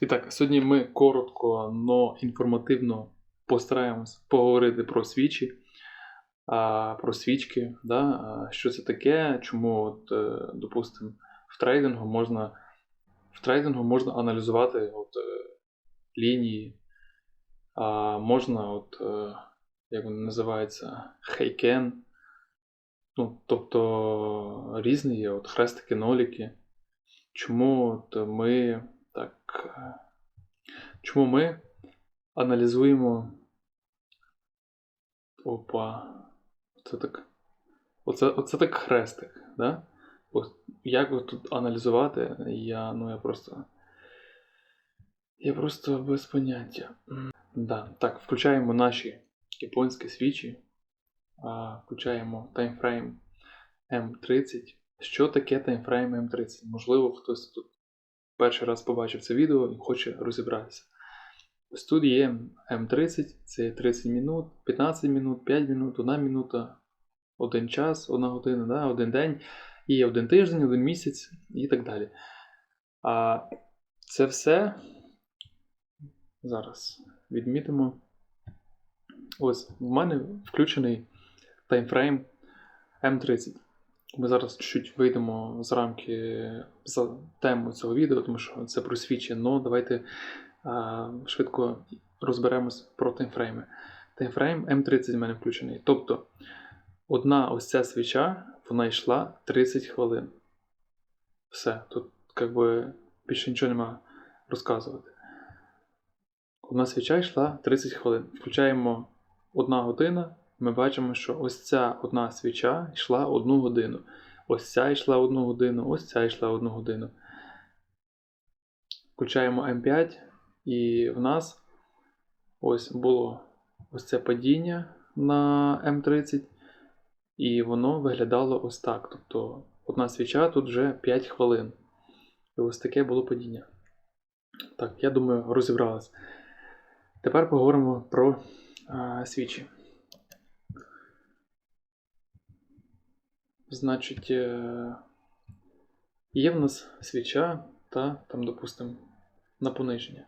І так, сьогодні ми коротко, но інформативно постараємось поговорити про свічі, про свічки, да? що це таке, чому, от, е, допустимо, в трейдингу можна, в трейдингу можна аналізувати от, е, лінії, можна, от, е, як він називається, хейкен. Ну, тобто різні є от хрестики, ноліки. Чому от ми так. Чому ми аналізуємо. Опа. Оце так. Оце, оце так хрестик, да? От як тут аналізувати, я, ну я просто. Я просто без поняття. Да. Так, включаємо наші японські свічі. А, включаємо таймфрейм М30. Що таке таймфрейм М30? Можливо, хтось тут перший раз побачив це відео і хоче розібратися. Ось тут є М30, це 30 минут, 15 минут, 5 минут, 1 минута, 1 час, 1 година, да, 1 день, і є 1 тиждень, 1 місяць і так далі. А це все зараз відмітимо. Ось в мене включений таймфрейм М30. Ми зараз чуть-чуть вийдемо з рамки за тему цього відео, тому що це про свічі, но давайте а, швидко розберемось про таймфрейми. Таймфрейм М30 в мене включений. Тобто одна ось ця свіча, вона йшла 30 хвилин. Все, тут як би більше нічого нема розказувати. Одна свіча йшла 30 хвилин. Включаємо одна година, ми бачимо, що ось ця одна свіча йшла одну годину. Ось ця йшла одну годину, ось ця йшла одну годину. Включаємо М5, і в нас ось було ось це падіння на М30, і воно виглядало ось так. Тобто одна свіча тут вже 5 хвилин. І ось таке було падіння. Так, я думаю, розібралась. Тепер поговоримо про а, свічі. Значить, е, є в нас свіча та там, допустимо, на пониження.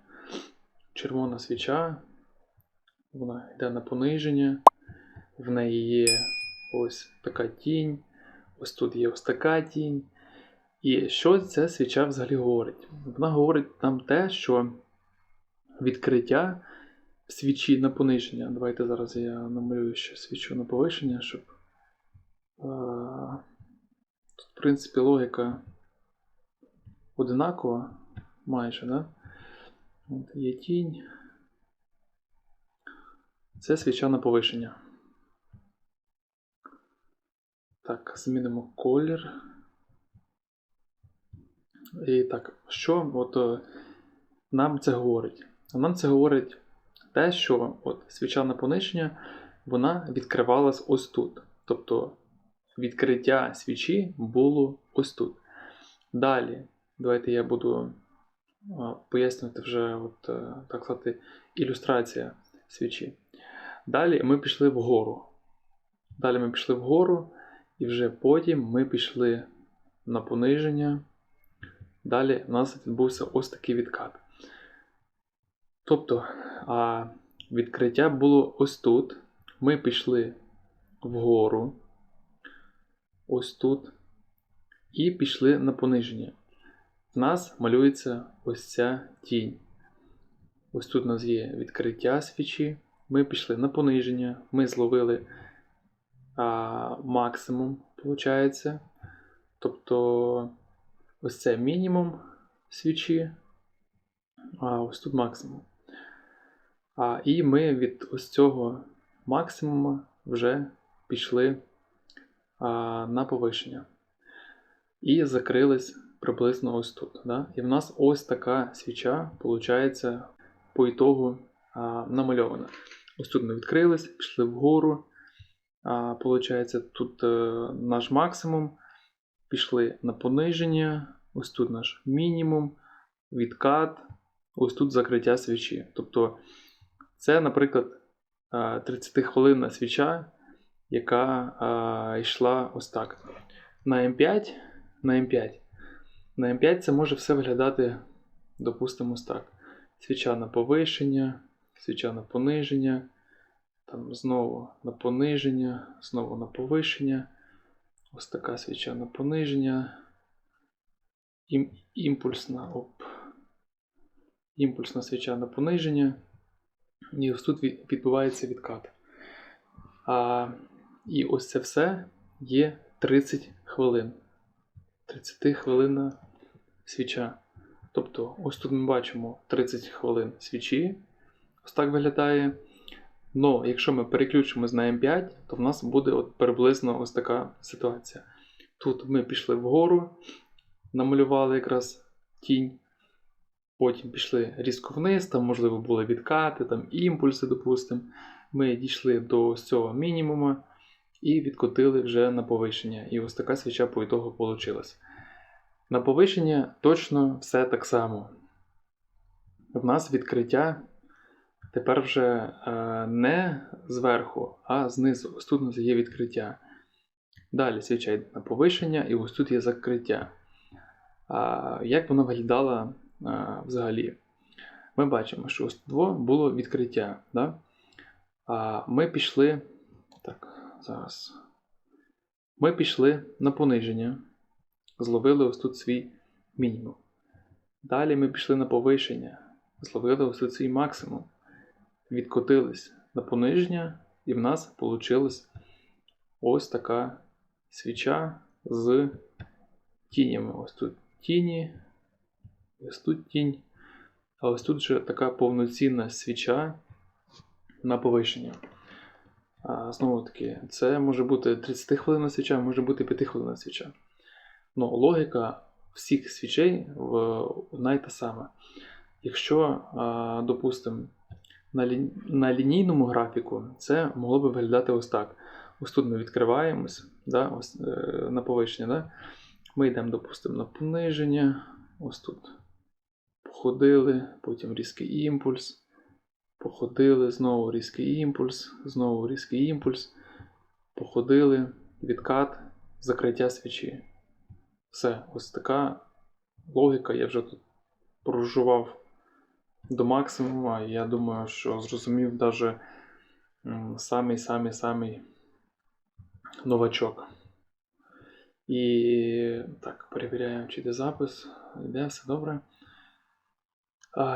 Червона свіча, вона йде на пониження, в неї є ось така тінь, ось тут є ось така тінь. І що ця свіча взагалі говорить? Вона говорить нам те, що відкриття свічі на пониження. Давайте зараз я намалюю ще свічу на повишення, щоб. Тут, в принципі, логіка одинакова майже, да? От є тінь. Це свіча на повишення. Так, змінимо колір. І так, що от, е, нам це говорить? Нам це говорить те, що от, свіча на пониження вона відкривалась ось тут. Тобто відкриття свічі було ось тут. Далі, давайте я буду пояснювати вже, от, е, так сказати, ілюстрація свічі. Далі ми пішли вгору. Далі ми пішли вгору, і вже потім ми пішли на пониження. Далі у нас відбувся ось такий відкат. Тобто, відкриття було ось тут. Ми пішли вгору, ось тут, і пішли на пониження. В нас малюється ось ця тінь. Ось тут у нас є відкриття свічі. Ми пішли на пониження, ми зловили а, максимум, виходить. Тобто ось це мінімум свічі, а ось тут максимум. А, і ми від ось цього максимуму вже пішли на повишення. І закрились приблизно ось тут. Да? І в нас ось така свіча, виходить, по ітогу а, намальована. Ось тут ми відкрились, пішли вгору. А, Получається, тут е, наш максимум. Пішли на пониження, ось тут наш мінімум, відкат, ось тут закриття свічі. Тобто, це, наприклад, 30 хвилинна свіча, яка а, йшла ось так. На М5, на М5. На М5 це може все виглядати, допустимо, ось так. свіча на повишення, свіча на пониження, там знову на пониження, знову на повишення. Ось така свіча на пониження. Ім, імпульсна, оп. Імпульсна свіча на пониження. І ось тут відбувається відкат. А, і ось це все є 30 хвилин. 30 хвилинна свіча. Тобто, ось тут ми бачимо 30 хвилин свічі. Ось так виглядає. Но якщо ми переключимось на М5, то в нас буде от приблизно ось така ситуація. Тут ми пішли вгору, намалювали якраз тінь. Потім пішли різко вниз, там, можливо, були відкати, там імпульси, допустимо. Ми дійшли до цього мінімуму і відкотили вже на повищення. І ось така свіча по ітогу вийшла. На повищення точно все так само. В нас відкриття тепер вже е, не зверху, а знизу. Ось тут у нас є відкриття. Далі свіча йде на повищення, і ось тут є закриття. А, як воно виглядало а, взагалі? Ми бачимо, що ось тут було відкриття. Да? А, ми пішли. Так, зараз. Ми пішли на пониження, зловили ось тут свій мінімум. Далі ми пішли на повишення, зловили ось тут свій максимум. Відкотились на пониження, і в нас вийшла ось така свіча з тінями. Ось тут тіні, ось тут тінь. А ось тут вже така повноцінна свіча на повишення. Знову таки, це може бути 30 хвилинна свіча, може бути 5 хвилинна свіча. Ну, логіка всіх свічей в, одна й та сама. Якщо, допустимо, на, лі... на лінійному графіку це могло би виглядати ось так. Ось тут ми відкриваємось, да, ось, е, на повищення. Да? Ми йдемо, допустимо, на пониження. Ось тут походили, потім різкий імпульс. Походили, знову різкий імпульс, знову різкий імпульс. Походили, відкат, закриття свічі. Все, ось така логіка. Я вже тут прожував до максимуму. і Я думаю, що зрозумів навіть самий-самий-самий новачок. І так, перевіряємо, чи йде запис. Йде, все добре.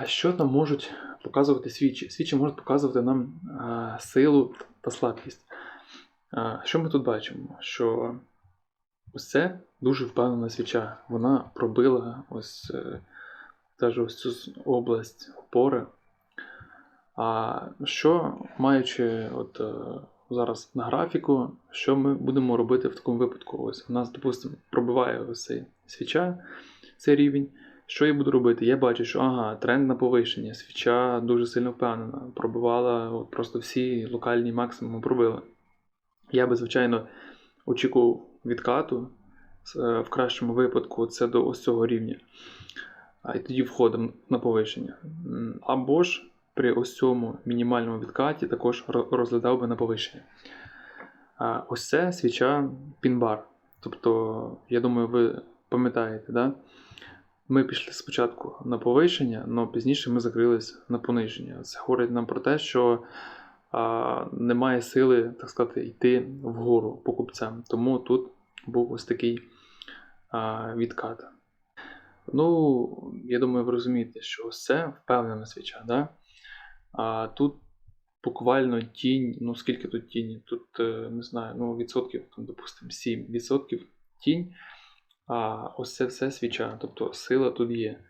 Що там можуть показувати свічі? Свічі можуть показувати нам силу та слабкість. Що ми тут бачимо? Що ось це дуже впевнена свіча. Вона пробила ось, е, даже ось цю область опори. А що, маючи от, е, зараз на графіку, що ми будемо робити в такому випадку? Ось у нас, допустимо, пробиває ось цей свіча, цей рівень. Що я буду робити? Я бачу, що ага, тренд на повищення, свіча дуже сильно впевнена, пробивала от просто всі локальні максимуми пробила. Я би, звичайно, очікував відкату е, в кращому випадку це до ось цього рівня. А і тоді входимо на повищення. Або ж при ось цьому мінімальному відкаті також розглядав би на повищення. А ось це свіча пінбар. Тобто, я думаю, ви пам'ятаєте, да? Ми пішли спочатку на повищення, але пізніше ми закрились на пониження. Це говорить нам про те, що а, немає сили, так сказати, йти вгору покупцям. Тому тут був ось такий а, відкат. Ну, я думаю, ви розумієте, що це впевнена свіча. Да? А тут буквально тінь, ну скільки тут тіні? Тут, е, не знаю, ну відсотків, там, допустимо, 7 відсотків тінь. А ось це все свіча, тобто сила тут є.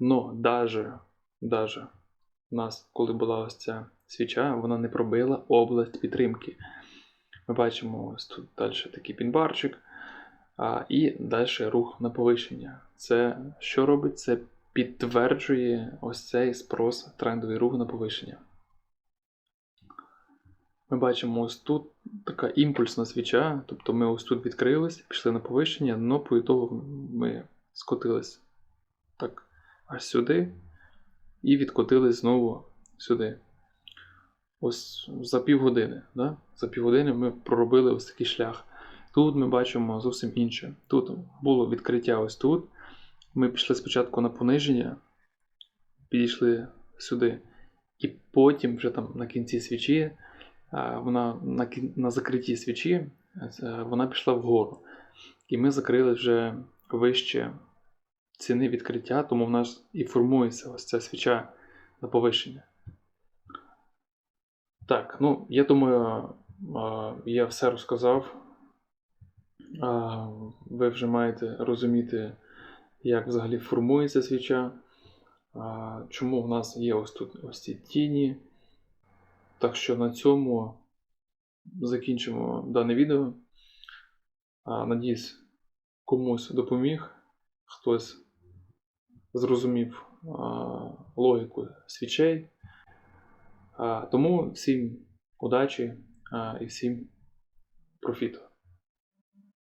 Но даже, даже у нас, коли була ось ця свіча, вона не пробила область підтримки. Ми бачимо ось тут далі такий пінбарчик, а, і далі рух на повищення. Це що робить? Це підтверджує ось цей спрос, трендовий рух на повищення. Ми бачимо ось тут така імпульсна свіча, тобто ми ось тут відкрились, пішли на повищення, але по ітогу ми скотились так аж сюди і відкотились знову сюди. Ось за півгодини. Да? За півгодини ми проробили ось такий шлях. Тут ми бачимо зовсім інше. Тут було відкриття ось тут. Ми пішли спочатку на пониження, підійшли сюди. І потім, вже там на кінці свічі, вона на, на закритті свічі, е, вона пішла вгору. І ми закрили вже вище ціни відкриття, тому в нас і формується ось ця свіча на повищення. Так, ну я думаю, я все розказав. Ви вже маєте розуміти, як взагалі формується свіча, чому в нас є ось тут ось ці тіні. Так що на цьому закінчимо дане відео. Надіюсь, комусь допоміг, хтось зрозумів логіку свічей. Тому всім удачі і всім профіту.